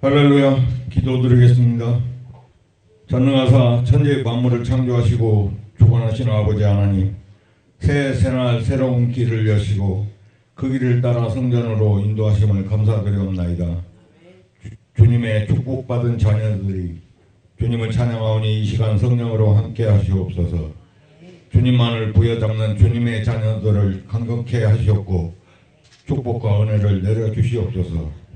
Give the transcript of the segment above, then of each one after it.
할렐루야 기도드리겠습니다. 전능하사 천지 만물을 창조하시고 주관하시는 아버지 하나님 새 새날 새로운 길을 여시고 그 길을 따라 성전으로 인도하심을 감사드리옵나이다. 주, 주님의 축복받은 자녀들이 주님을 찬양하오니 이 시간 성령으로 함께 하시옵소서 주님만을 부여잡는 주님의 자녀들을 강건케 하시옵고 축복과 은혜를 내려주시옵소서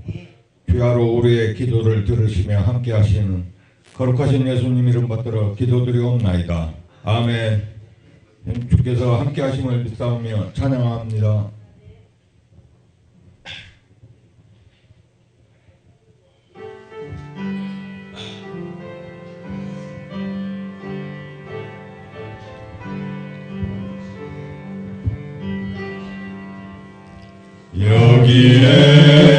주야로 우리의 기도를 들으시며 함께 하시는 거룩하신 예수님 이름 받들어 기도드리옵나이다. 아멘. 주께서 함께 하심을 믿사오며 찬양합니다. 여기에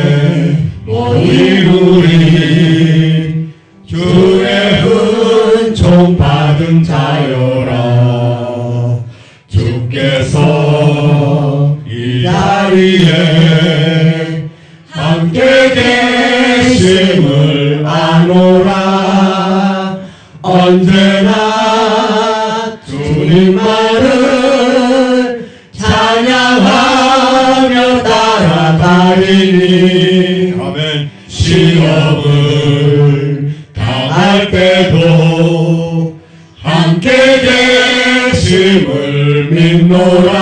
계심을 믿노라.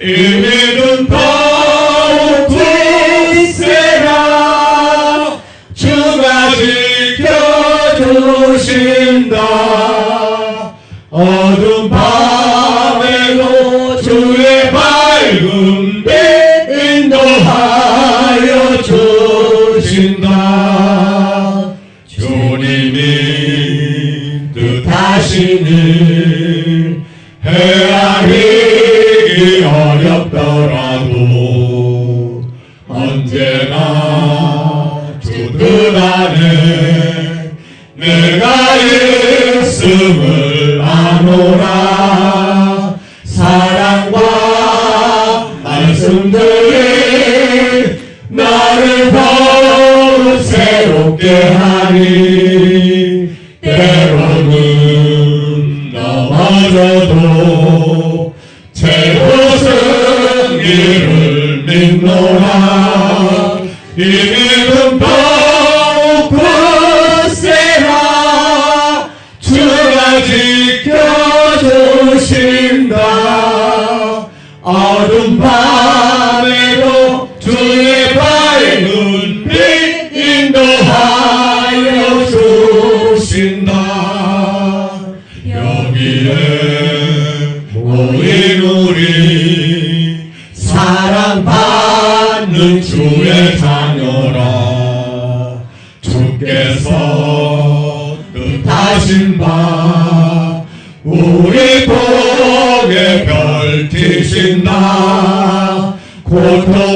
이 믿음 더욱 굳세라. 주가 지켜주신다. 어두운 밤에도 주의 밝은 빛 인도하여 주신다. 주님이 뜻하시는 헤아리기 어렵더라도 언제나 주들 안에 내가 있음을 믿 我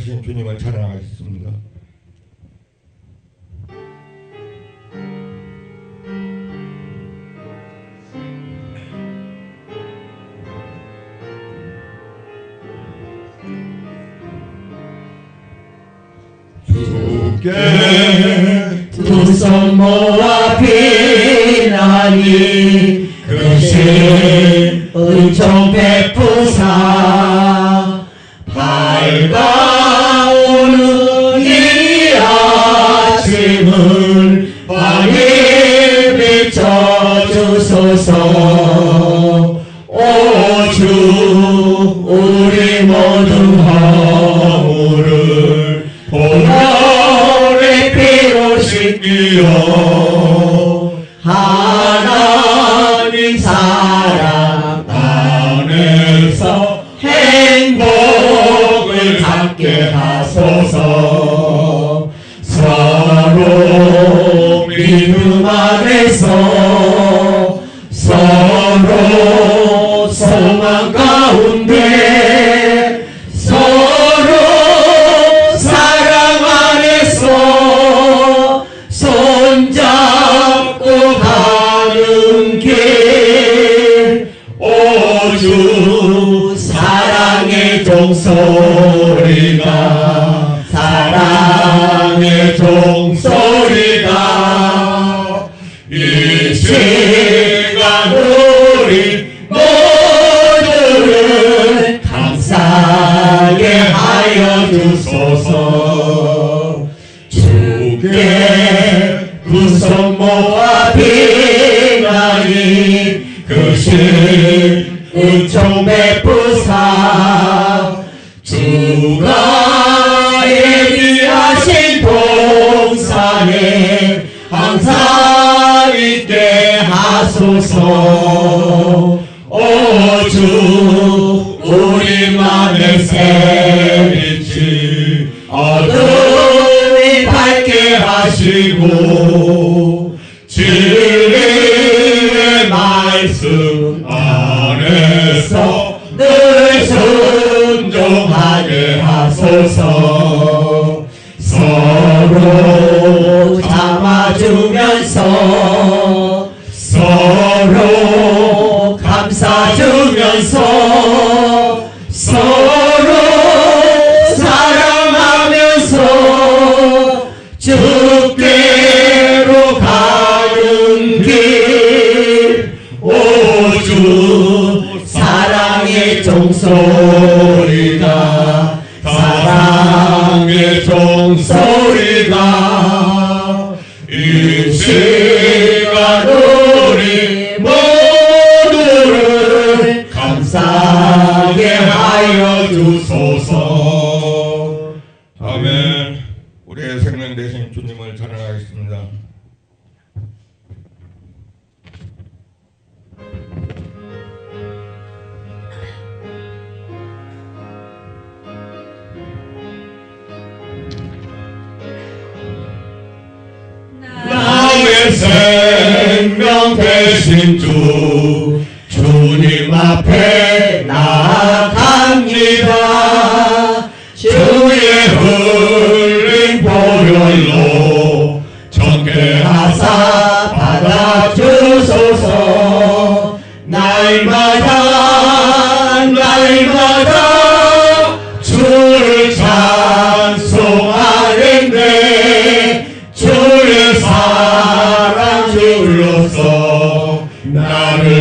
거룩하신 주님을 찬양하겠습니다. 주께 두손 모아 비나니 비춰 주가 예비하신 동사에 항상 있게 하소서? 오주 우리만의 새빛이 어둠이 밝게 하시고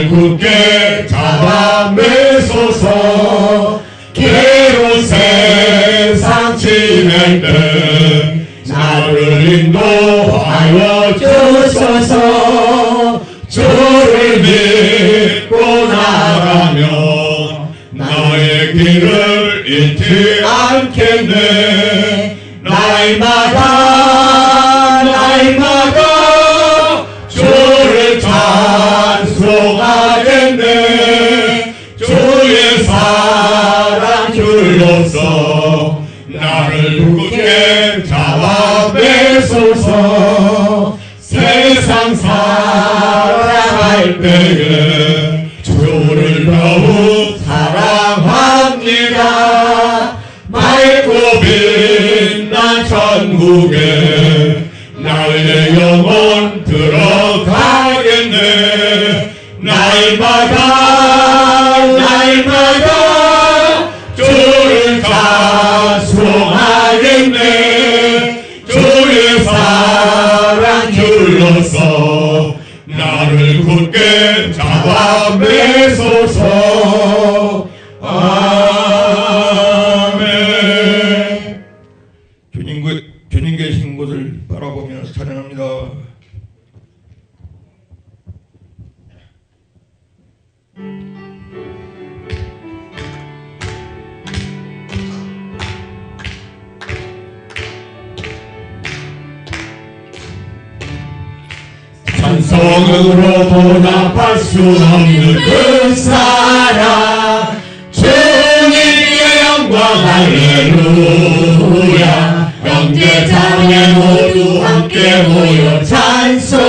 애국게 잡아내소서. 괴로 세상 지낼 때 나를 인도하여 주소서. 주를 믿고 나가며 나의 길을 잃지 않겠네. so, Naruto. wà mí sọ̀tọ̀. 찬송으로 보답할 수 없는 그 사랑 주님께 영광 할렐루야. 형제 자매 모두 함께 모여 찬송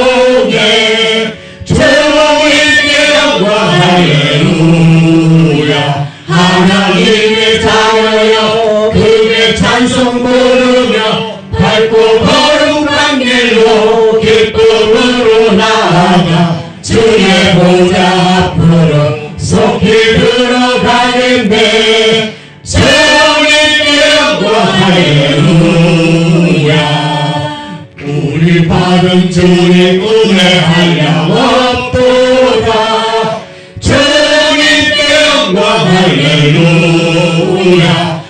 주님 은혜 한량 없도다 주님께 영광 할렐루야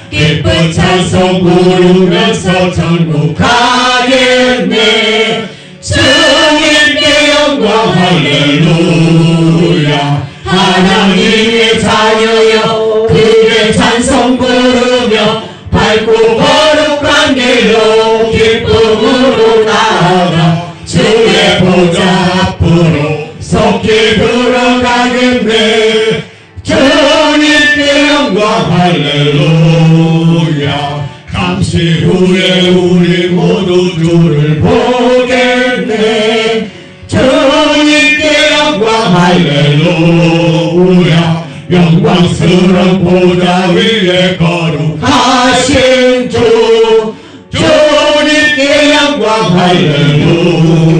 기쁜 찬송 부르면서 전국 가겠네. 주님께 영광 할렐루야 하나님의 자녀여 그의 찬송 부르며 밝고 거룩한 길로 기쁨으로 나아가 속히 들어가겠네. 주님께 영광 할렐루야. 감시 후에 우리 모두 주를 보겠네. 주님께 영광 할렐루야. 영광스러운 보좌 위에 거룩하신 주. 주님께 영광 할렐루야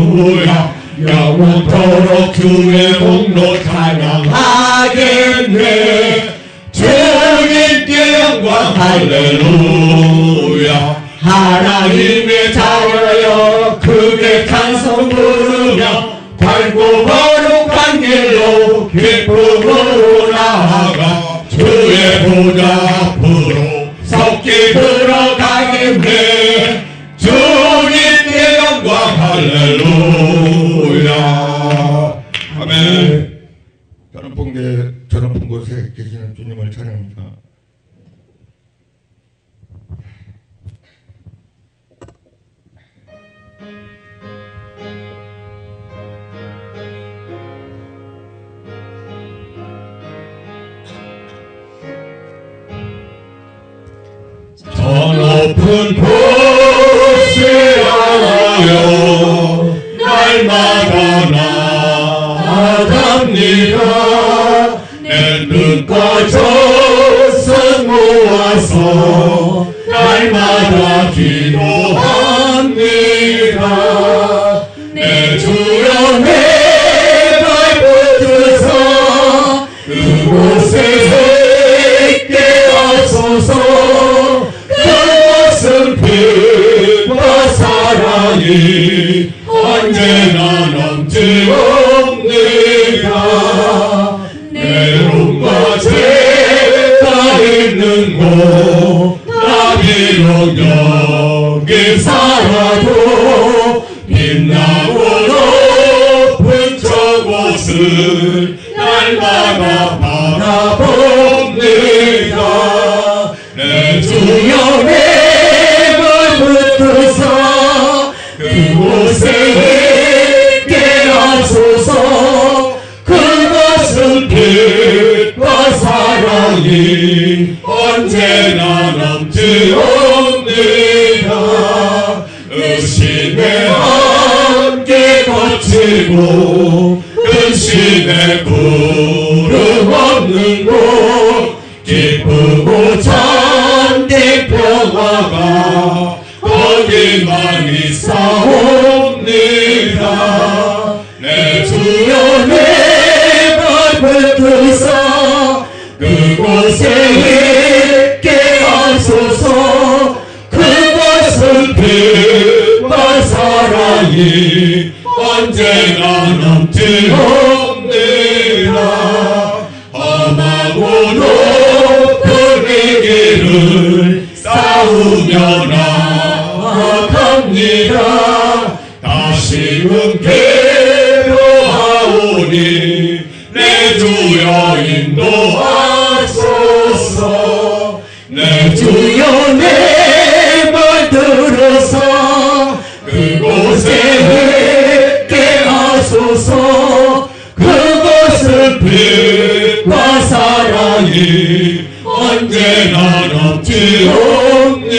영원토록 주의 공로 찬양하겠네. 주님께 영광 할렐루야. 하나님의 자녀여 크게 찬송 부르며 밝고 거룩한 길로 기쁨으로 나아가 주의 보좌 주님을 찬양합니다. 저 높은 사 사랑이 언제나 넘치옵니다. 의심에 함께 거치고 근심에 구 사랑 사랑이 언제나 넘치옵니다. 험하고 높은 이 길을 싸우며 나아갑니다. 다시금 괴로하오니 내 주여 인도하소서. 내 주 언제나 넘치옵니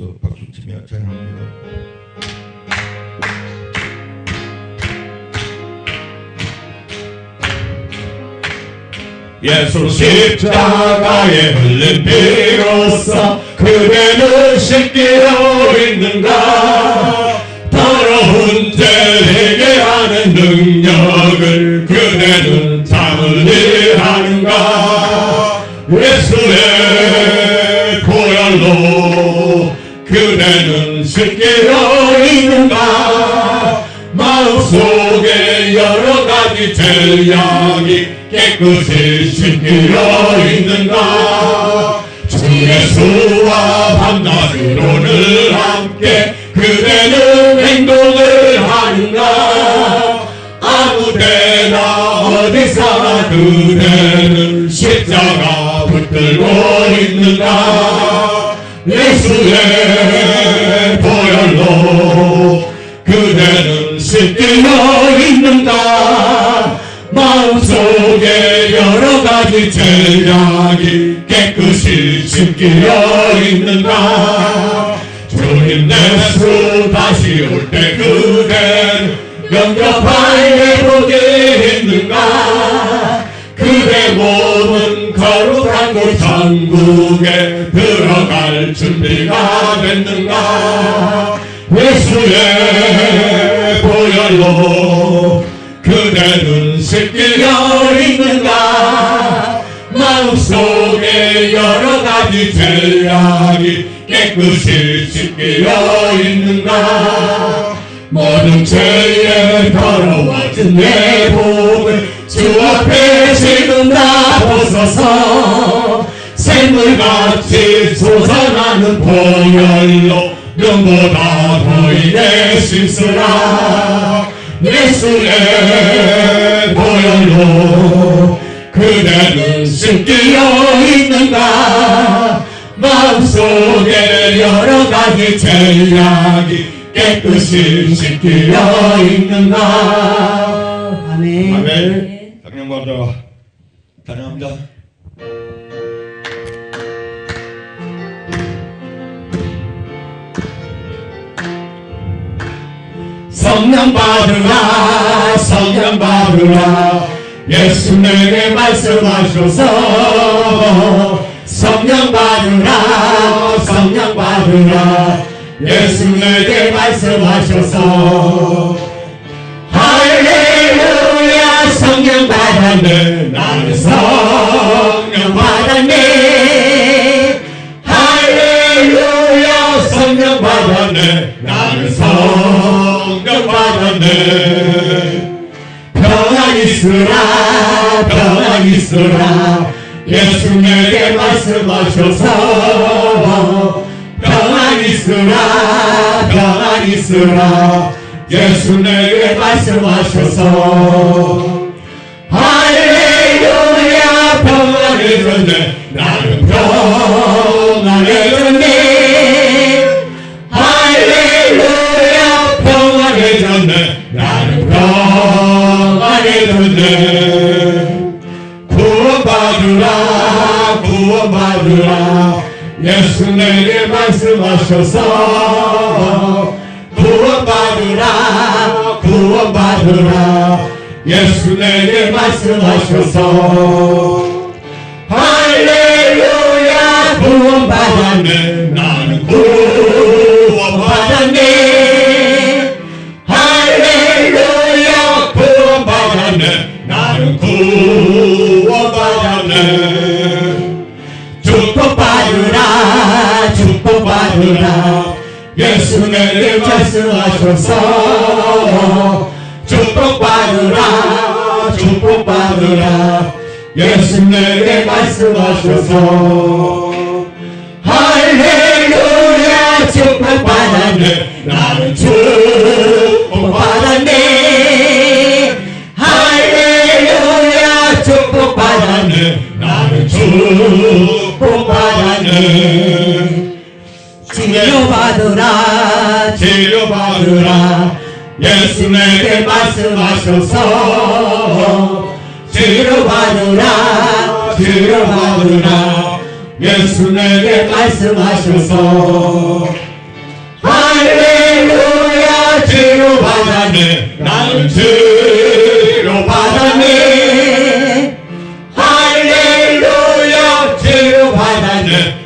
은혜 비로소 박수 치며 찬양합니다. 예수 십자가에 흘린 피로써 그대는 씻기어 있는가 더러운 죄 회개 하는 능력을 그대는 참으리 하는 죄악이 깨끗이 씻기어 있는가? 주 예수와 밤낮으로는 함께 그대는 행동을 하는가? 아무 데나 어디서나 그대는 십자가 붙들고 있는가? 예수의 보혈로 그대는 씻기어 있는가 마음속에 여러 가지 죄악이 깨끗이 씻기어 있는가? 주님 내수 다시 올 때 그대는 영접할 예복이 있는가? 그대 몸은 거룩한 곳 천국에 들어갈 준비가 됐는가? 예수의 보혈로 그대는 씻기어 있는가? 마음속에 여러 가지 죄악이 깨끗이 씻기어 있는가? 모든 죄에 더러워진 내 몸을 주 앞에 지금 다 벗어서. 샘물같이 솟아나는 보혈로 눈보다 보이게 씻으라 예수의 보혈로 그대는 씻기어 있는가 마음속에 여러 가지 죄악이 깨끗이 씻기어 있는가 아멘. 아멘. 당연받아 찬양합니다. 성령 받으라 성령 받으라. 예수 내게 말씀하셔서. 성령 받으라 성령 받으라. 예수 내게 말씀하셔서. 할렐루야 성령 받았네. 나는 성 받았네 평안 있으라 평안 있으라 예수 내게 말씀하셔서 평안 있으라 평안 있으라 예수 내게 말씀하셔서 할렐루야 평안해졌네 하셔서. 구원받으라 구원받으라. 예수 내게 말씀하셔서. 할렐루야 구원받았네. 나는 구원받았네. 할렐루야 구원받았네. 나는 구원 받으라 예수 내게 말씀하셔서. 축복받으라. 축복받으라. 예수 내게 말씀하셔서. 할렐루야. 축복받았네. 나는 축복받았네. 할렐루야. 축복받았네. 나는 축복받았네 치료받으라 치료받으라. 예수 내게 말씀하셔서. 치료받으라 치료받으라. 예수 내게 말씀하셔서. 할렐루야 치료받았네. 나는 치료받았네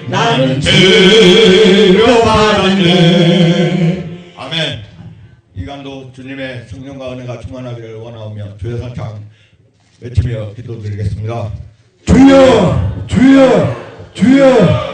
나는 치료받았네 아멘. 이간도 주님의 성령과 은혜가 충만하기를 원하오며 주의 사창 외치며 기도드리겠습니다. 주여 주여 주여